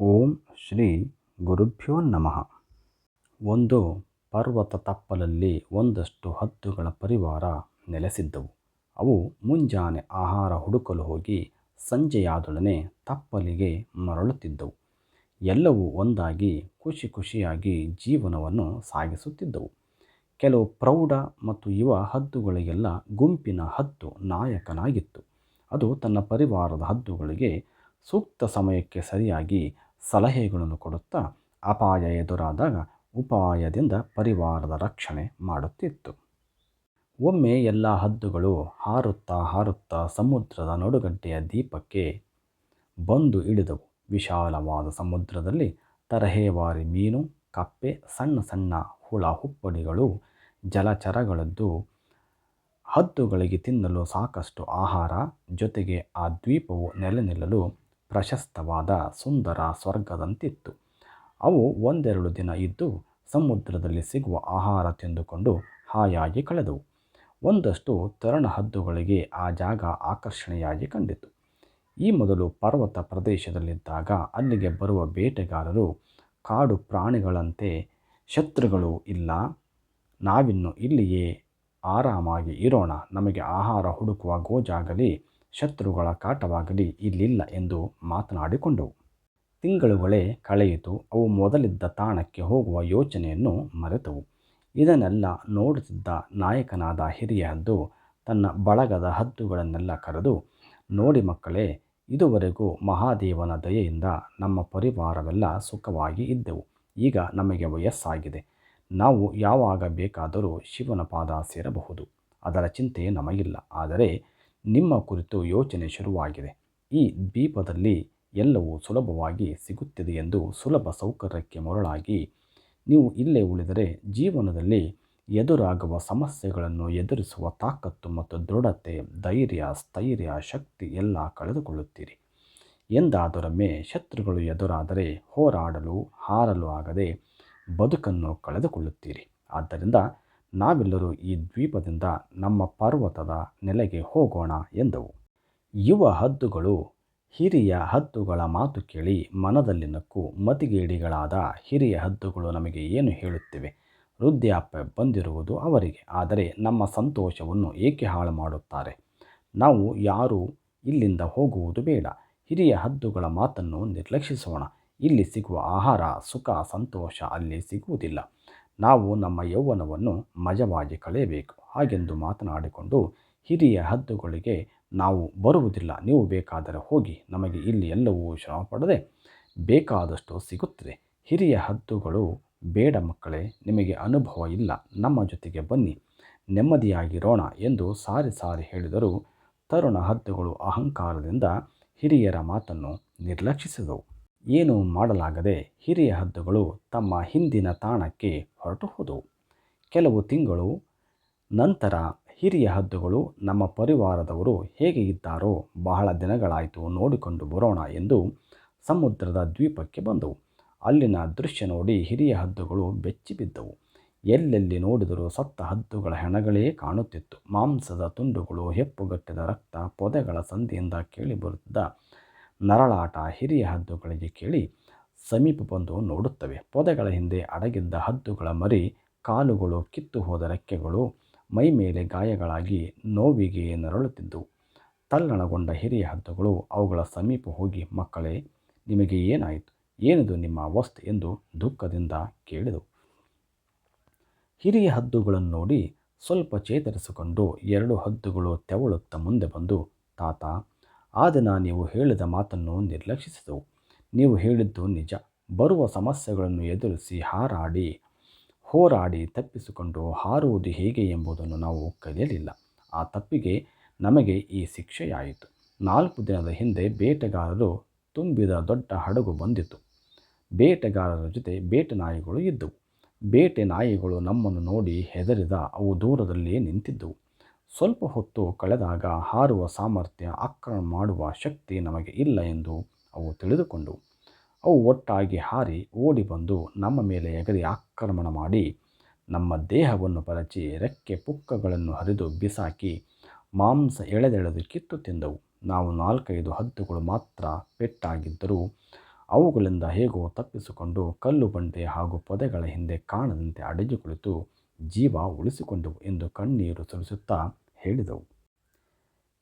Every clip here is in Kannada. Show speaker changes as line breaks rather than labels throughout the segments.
ಓಂ ಶ್ರೀ ಗುರುಭ್ಯೋ ನಮಃ. ಒಂದು ಪರ್ವತ ತಪ್ಪಲಲ್ಲಿ ಒಂದಷ್ಟು ಹದ್ದುಗಳ ಪರಿವಾರ ನೆಲೆಸಿದ್ದವು. ಅವು ಮುಂಜಾನೆ ಆಹಾರ ಹುಡುಕಲು ಹೋಗಿ ಸಂಜೆಯಾದೊಡನೆ ತಪ್ಪಲಿಗೆ ಮರಳುತ್ತಿದ್ದವು. ಎಲ್ಲವೂ ಒಂದಾಗಿ ಖುಷಿ ಖುಷಿಯಾಗಿ ಜೀವನವನ್ನು ಸಾಗಿಸುತ್ತಿದ್ದವು. ಕೆಲವು ಪ್ರೌಢ ಮತ್ತು ಯುವ ಹದ್ದುಗಳಿಗೆಲ್ಲ ಗುಂಪಿನ ಹದ್ದು ನಾಯಕನಾಗಿತ್ತು. ಅದು ತನ್ನ ಪರಿವಾರದ ಹದ್ದುಗಳಿಗೆ ಸೂಕ್ತ ಸಮಯಕ್ಕೆ ಸರಿಯಾಗಿ ಸಲಹೆಗಳನ್ನು ಕೊಡುತ್ತಾ ಅಪಾಯ ಎದುರಾದಾಗ ಉಪಾಯದಿಂದ ಪರಿವಾರದ ರಕ್ಷಣೆ ಮಾಡುತ್ತಿತ್ತು. ಒಮ್ಮೆ ಎಲ್ಲ ಹದ್ದುಗಳು ಹಾರುತ್ತಾ ಹಾರುತ್ತಾ ಸಮುದ್ರದ ನಡುಗಡ್ಡೆಯ ದೀಪಕ್ಕೆ ಬಂದು ಇಳಿದವು. ವಿಶಾಲವಾದ ಸಮುದ್ರದಲ್ಲಿ ತರಹೇವಾರಿ ಮೀನು, ಕಪ್ಪೆ, ಸಣ್ಣ ಸಣ್ಣ ಹುಳ ಹುಪ್ಪಡಿಗಳು, ಜಲಚರಗಳದ್ದು ಹದ್ದುಗಳಿಗೆ ತಿನ್ನಲು ಸಾಕಷ್ಟು ಆಹಾರ, ಜೊತೆಗೆ ಆ ದ್ವೀಪವು ನೆಲೆ ನಿಲ್ಲಲು ಪ್ರಶಸ್ತವಾದ ಸುಂದರ ಸ್ವರ್ಗದಂತಿತ್ತು. ಅವು ಒಂದೆರಡು ದಿನ ಇದ್ದು ಸಮುದ್ರದಲ್ಲಿ ಸಿಗುವ ಆಹಾರ ತಿಂದುಕೊಂಡು ಹಾಯಾಗಿ ಕಳೆದವು. ಒಂದಷ್ಟು ತರಣ ಹದ್ದುಗಳಿಗೆ ಆ ಜಾಗ ಆಕರ್ಷಣೆಯಾಗಿ ಕಂಡಿತು. ಈ ಮೊದಲು ಪರ್ವತ ಪ್ರದೇಶದಲ್ಲಿದ್ದಾಗ ಅಲ್ಲಿಗೆ ಬರುವ ಬೇಟೆಗಾರರು ಕಾಡು ಪ್ರಾಣಿಗಳಂತೆ ಶತ್ರುಗಳು ಇಲ್ಲ, ನಾವಿನ್ನು ಇಲ್ಲಿಯೇ ಆರಾಮಾಗಿ ಇರೋಣ, ನಮಗೆ ಆಹಾರ ಹುಡುಕುವ ಗೋಜಾಗಲಿ ಶತ್ರುಗಳ ಕಾಟವಾಗಲಿ ಇಲ್ಲಿಲ್ಲ ಎಂದು ಮಾತನಾಡಿಕೊಂಡವು. ತಿಂಗಳುಗಳೇ ಕಳೆಯಿತು, ಅವು ಮೊದಲಿದ್ದ ತಾಣಕ್ಕೆ ಹೋಗುವ ಯೋಚನೆಯನ್ನು ಮರೆತವು. ಇದನ್ನೆಲ್ಲ ನೋಡುತ್ತಿದ್ದ ನಾಯಕನಾದ ಹಿರಿಯ ಹದ್ದು ತನ್ನ ಬಳಗದ ಹದ್ದುಗಳನ್ನೆಲ್ಲ ಕರೆದು, ನೋಡಿ ಮಕ್ಕಳೇ, ಇದುವರೆಗೂ ಮಹಾದೇವನ ದಯೆಯಿಂದ ನಮ್ಮ ಪರಿವಾರವೆಲ್ಲ ಸುಖವಾಗಿ ಇದ್ದೆವು. ಈಗ ನಮಗೆ ವಯಸ್ಸಾಗಿದೆ. ನಾವು ಯಾವಾಗ ಬೇಕಾದರೂ ಶಿವನ ಪಾದ ಸೇರಬಹುದು. ಅದರ ಚಿಂತೆ ನಮಗಿಲ್ಲ. ಆದರೆ ನಿಮ್ಮ ಕುರಿತು ಯೋಚನೆ ಶುರುವಾಗಿದೆ. ಈ ದ್ವೀಪದಲ್ಲಿ ಎಲ್ಲವೂ ಸುಲಭವಾಗಿ ಸಿಗುತ್ತಿದೆ ಎಂದು ಸುಲಭ ಸೌಕರ್ಯಕ್ಕೆ ಮರಳಾಗಿ, ನೀವು ಇಲ್ಲೇ ಉಳಿದರೆ ಜೀವನದಲ್ಲಿ ಎದುರಾಗುವ ಸಮಸ್ಯೆಗಳನ್ನು ಎದುರಿಸುವ ತಾಕತ್ತು ಮತ್ತು ದೃಢತೆ, ಧೈರ್ಯ, ಸ್ಥೈರ್ಯ, ಶಕ್ತಿ ಎಲ್ಲ ಕಳೆದುಕೊಳ್ಳುತ್ತೀರಿ. ಎಂದಾದರೊಮ್ಮೆ ಶತ್ರುಗಳು ಎದುರಾದರೆ ಹೋರಾಡಲು, ಹಾರಲು ಆಗದೆ ಬದುಕನ್ನು ಕಳೆದುಕೊಳ್ಳುತ್ತೀರಿ. ಆದ್ದರಿಂದ ನಾವೆಲ್ಲರೂ ಈ ದ್ವೀಪದಿಂದ ನಮ್ಮ ಪರ್ವತದ ನೆಲೆಗೆ ಹೋಗೋಣ ಎಂದವು. ಯುವ ಹದ್ದುಗಳು ಹಿರಿಯ ಹದ್ದುಗಳ ಮಾತು ಕೇಳಿ ಮನದಲ್ಲಿ ನಕ್ಕು ಮತಿಗೇಡಿಗಳಾದ ಹಿರಿಯ ಹದ್ದುಗಳು ನಮಗೆ ಏನು ಹೇಳುತ್ತಿವೆ? ವೃದ್ಧಾಪ್ಯ ಬಂದಿರುವುದು ಅವರಿಗೆ, ಆದರೆ ನಮ್ಮ ಸಂತೋಷವನ್ನು ಏಕೆ ಹಾಳು ಮಾಡುತ್ತಾರೆ? ನಾವು ಯಾರೂ ಇಲ್ಲಿಂದ ಹೋಗುವುದು ಬೇಡ. ಹಿರಿಯ ಹದ್ದುಗಳ ಮಾತನ್ನು ನಿರ್ಲಕ್ಷಿಸೋಣ. ಇಲ್ಲಿ ಸಿಗುವ ಆಹಾರ, ಸುಖ, ಸಂತೋಷ ಅಲ್ಲಿ ಸಿಗುವುದಿಲ್ಲ. ನಾವು ನಮ್ಮ ಯೌವನವನ್ನು ಮಜವಾಗಿ ಕಳೆಯಬೇಕು. ಹಾಗೆಂದು ಮಾತನಾಡಿಕೊಂಡು ಹಿರಿಯ ಹದ್ದುಗಳಿಗೆ ನಾವು ಬರುವುದಿಲ್ಲ. ನೀವು ಬೇಕಾದರೆ ಹೋಗಿ, ನಮಗೆ ಇಲ್ಲಿ ಎಲ್ಲವೂ ಶ್ರಮ ಪಡದೆ ಬೇಕಾದಷ್ಟು ಸಿಗುತ್ತದೆ. ಹಿರಿಯ ಹದ್ದುಗಳು, ಬೇಡ ಮಕ್ಕಳೇ, ನಿಮಗೆ ಅನುಭವ ಇಲ್ಲ. ನಮ್ಮ ಜೊತೆಗೆ ಬನ್ನಿ, ನೆಮ್ಮದಿಯಾಗಿರೋಣ ಎಂದು ಸಾರಿ ಸಾರಿ ಹೇಳಿದರೂ ತರುಣ ಹದ್ದುಗಳು ಅಹಂಕಾರದಿಂದ ಹಿರಿಯರ ಮಾತನ್ನು ನಿರ್ಲಕ್ಷಿಸಿದವು. ಏನು ಮಾಡಲಾಗದೆ ಹಿರಿಯ ಹದ್ದುಗಳು ತಮ್ಮ ಹಿಂದಿನ ತಾಣಕ್ಕೆ ಹೊರಟು ಹೋದವು ಕೆಲವು ತಿಂಗಳು ನಂತರ ಹಿರಿಯ ಹದ್ದುಗಳು ನಮ್ಮ ಪರಿವಾರದವರು ಹೇಗೆ ಇದ್ದಾರೋ ಬಹಳ ದಿನಗಳಾಯಿತು ನೋಡಿಕೊಂಡು ಬರೋಣ ಎಂದು ಸಮುದ್ರದ ದ್ವೀಪಕ್ಕೆ ಬಂದವು. ಅಲ್ಲಿನ ದೃಶ್ಯ ನೋಡಿ ಹಿರಿಯ ಹದ್ದುಗಳು ಬೆಚ್ಚಿ ಬಿದ್ದವು. ಎಲ್ಲೆಲ್ಲಿ ನೋಡಿದರೂ ಸತ್ತ ಹದ್ದುಗಳ ಹೆಣಗಳೇ ಕಾಣುತ್ತಿತ್ತು. ಮಾಂಸದ ತುಂಡುಗಳು, ಹೆಪ್ಪುಗಟ್ಟಿದ ರಕ್ತ, ಪೊದೆಗಳ ಸಂಧಿಯಿಂದ ಕೇಳಿಬರುತ್ತಿದ್ದ ನರಳಾಟ ಹಿರಿಯ ಹದ್ದುಗಳಿಗೆ ಕೇಳಿ ಸಮೀಪ ಬಂದು ನೋಡುತ್ತವೆ. ಪೊದೆಗಳ ಹಿಂದೆ ಅಡಗಿದ್ದ ಹದ್ದುಗಳ ಮರಿ, ಕಾಲುಗಳು ಕಿತ್ತು ಹೋದ ರೆಕ್ಕೆಗಳು ಮೈ ಮೇಲೆ ಗಾಯಗಳಾಗಿ ನೋವಿಗೆ ನರಳುತ್ತಿದ್ದವು ತಲ್ಲಣಗೊಂಡ ಹಿರಿಯ ಹದ್ದುಗಳು ಅವುಗಳ ಸಮೀಪ ಹೋಗಿ, ಮಕ್ಕಳೇ, ನಿಮಗೆ ಏನಾಯಿತು? ಏನಿದು ನಿಮ್ಮ ಅವಸ್ಥೆ? ಎಂದು ದುಃಖದಿಂದ ಕೇಳಿದವು. ಹಿರಿಯ ಹದ್ದುಗಳನ್ನು ನೋಡಿ ಸ್ವಲ್ಪ ಚೇತರಿಸಿಕೊಂಡು ಎರಡು ಹದ್ದುಗಳು ತೆವಳುತ್ತಾ ಮುಂದೆ ಬಂದು, ತಾತ ಆ ದಿನ ನೀವು ಹೇಳಿದ ಮಾತನ್ನು ನಿರ್ಲಕ್ಷಿಸಿದವು. ನೀವು ಹೇಳಿದ್ದು ನಿಜ. ಬರುವ ಸಮಸ್ಯೆಗಳನ್ನು ಎದುರಿಸಿ ಹಾರಾಡಿ, ಹೋರಾಡಿ ತಪ್ಪಿಸಿಕೊಂಡು ಹಾರುವುದು ಹೇಗೆ ಎಂಬುದನ್ನು ನಾವು ಕಲಿಯಲಿಲ್ಲ. ಆ ತಪ್ಪಿಗೆ ನಮಗೆ ಈ ಶಿಕ್ಷೆಯಾಯಿತು. ನಾಲ್ಕು ದಿನದ ಹಿಂದೆ ಬೇಟೆಗಾರರು ತುಂಬಿದ ದೊಡ್ಡ ಹಡಗು ಬಂದಿತು. ಬೇಟೆಗಾರರ ಜೊತೆ ಬೇಟೆ ನಾಯಿಗಳು ಇದ್ದವು. ಬೇಟೆ ನಾಯಿಗಳು ನಮ್ಮನ್ನು ನೋಡಿ ಹೆದರಿದ ಅವು ದೂರದಲ್ಲಿಯೇ ನಿಂತಿದ್ದವು. ಸ್ವಲ್ಪ ಹೊತ್ತು ಕಳೆದಾಗ ಹಾರುವ ಸಾಮರ್ಥ್ಯ ಆಕ್ರಮಣ ಮಾಡುವ ಶಕ್ತಿ ನಮಗೆ ಇಲ್ಲ ಎಂದು ಅವು ತಿಳಿದುಕೊಂಡು ಅವು ಒಟ್ಟಾಗಿ ಹಾರಿ ಓಡಿ ಬಂದು ನಮ್ಮ ಮೇಲೆ ಎಗರಿ ಆಕ್ರಮಣ ಮಾಡಿ ನಮ್ಮ ದೇಹವನ್ನು ಪರಚಿ ರೆಕ್ಕೆ ಪುಕ್ಕಗಳನ್ನು ಹರಿದು ಬಿಸಾಕಿ ಮಾಂಸ ಎಳೆದೆಳೆದು ಕಿತ್ತು ತಿಂದವು. ನಾವು ನಾಲ್ಕೈದು ಹದ್ದುಗಳು ಮಾತ್ರ ಪೆಟ್ಟಾಗಿದ್ದರೂ ಅವುಗಳಿಂದ ಹೇಗೋ ತಪ್ಪಿಸಿಕೊಂಡು ಕಲ್ಲು ಬಂಡೆ ಹಾಗೂ ಪೊದೆಗಳ ಹಿಂದೆ ಕಾಣದಂತೆ ಅಡಗಿ ಕುಳಿತು ಜೀವ ಉಳಿಸಿಕೊಂಡವು ಎಂದು ಕಣ್ಣೀರು ಸುರಿಸುತ್ತಾ ಹೇಳಿದವು.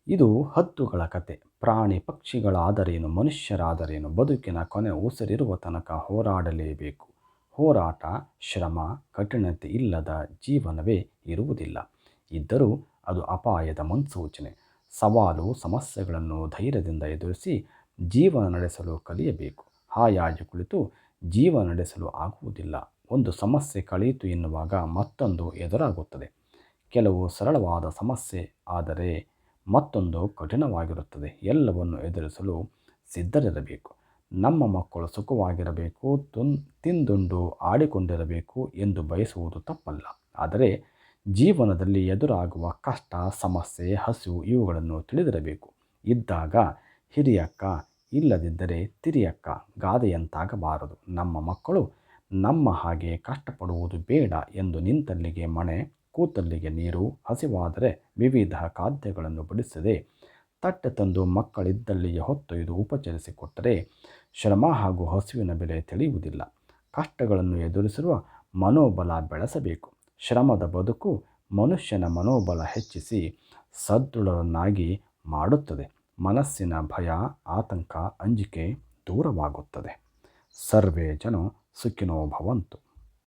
ಇದು ಹದ್ದುಗಳ ಕತೆ. ಪ್ರಾಣಿ ಪಕ್ಷಿಗಳಾದರೇನು, ಮನುಷ್ಯರಾದರೇನು, ಬದುಕಿನ ಕೊನೆ ಉಸಿರಿರುವ ತನಕ ಹೋರಾಡಲೇಬೇಕು. ಹೋರಾಟ, ಶ್ರಮ, ಕಠಿಣತೆ ಇಲ್ಲದ ಜೀವನವೇ ಇರುವುದಿಲ್ಲ. ಇದ್ದರೂ ಅದು ಅಪಾಯದ ಮುನ್ಸೂಚನೆ. ಸವಾಲು, ಸಮಸ್ಯೆಗಳನ್ನು ಧೈರ್ಯದಿಂದ ಎದುರಿಸಿ ಜೀವನ ನಡೆಸಲು ಕಲಿಯಬೇಕು. ಹಾಯಾಗಿ ಕುಳಿತು ಜೀವನ ನಡೆಸಲು ಆಗುವುದಿಲ್ಲ. ಒಂದು ಸಮಸ್ಯೆ ಕಳೆಯಿತು ಎನ್ನುವಾಗ ಮತ್ತೊಂದು ಎದುರಾಗುತ್ತದೆ. ಕೆಲವು ಸರಳವಾದ ಸಮಸ್ಯೆ ಆದರೆ ಮತ್ತೊಂದು ಕಠಿಣವಾಗಿರುತ್ತದೆ. ಎಲ್ಲವನ್ನು ಎದುರಿಸಲು ಸಿದ್ಧರಿರಬೇಕು. ನಮ್ಮ ಮಕ್ಕಳು ಸುಖವಾಗಿರಬೇಕು ತುನ್ ತಿಂದುಂಡು ಆಡಿಕೊಂಡಿರಬೇಕು ಎಂದು ಬಯಸುವುದು ತಪ್ಪಲ್ಲ. ಆದರೆ ಜೀವನದಲ್ಲಿ ಎದುರಾಗುವ ಕಷ್ಟ, ಸಮಸ್ಯೆ, ಹಸಿವು ಇವುಗಳನ್ನು ತಿಳಿದಿರಬೇಕು. ಇದ್ದಾಗ ಹಿರಿಯಕ್ಕ ಇಲ್ಲದಿದ್ದರೆ ತಿರಿಯಕ್ಕ ಗಾದೆಯಂತಾಗಬಾರದು. ನಮ್ಮ ಮಕ್ಕಳು ನಮ್ಮ ಹಾಗೆ ಕಷ್ಟಪಡುವುದು ಬೇಡ ಎಂದು ನಿಂತಲ್ಲಿಗೆ ಮಣೆ, ಕೂತಲ್ಲಿಗೆ ನೀರು, ಹಸಿವಾದರೆ ವಿವಿಧ ಖಾದ್ಯಗಳನ್ನು ಬಡಿಸದೆ ತಟ್ಟೆ ತಂದು ಮಕ್ಕಳಿದ್ದಲ್ಲಿಗೆ ಹೊತ್ತೊಯ್ದು ಉಪಚರಿಸಿಕೊಟ್ಟರೆ ಶ್ರಮ ಹಾಗೂ ಹಸಿವಿನ ಬೆಲೆ ತಿಳಿಯುವುದಿಲ್ಲ. ಕಷ್ಟಗಳನ್ನು ಎದುರಿಸಿರುವ ಮನೋಬಲ ಬೆಳೆಸಬೇಕು. ಶ್ರಮದ ಬದುಕು ಮನುಷ್ಯನ ಮನೋಬಲ ಹೆಚ್ಚಿಸಿ ಸದೃಢರನ್ನಾಗಿ ಮಾಡುತ್ತದೆ. ಮನಸ್ಸಿನ ಭಯ, ಆತಂಕ, ಅಂಜಿಕೆ ದೂರವಾಗುತ್ತದೆ. ಸರ್ವೇ ಜನ सुखिनो भवन्तु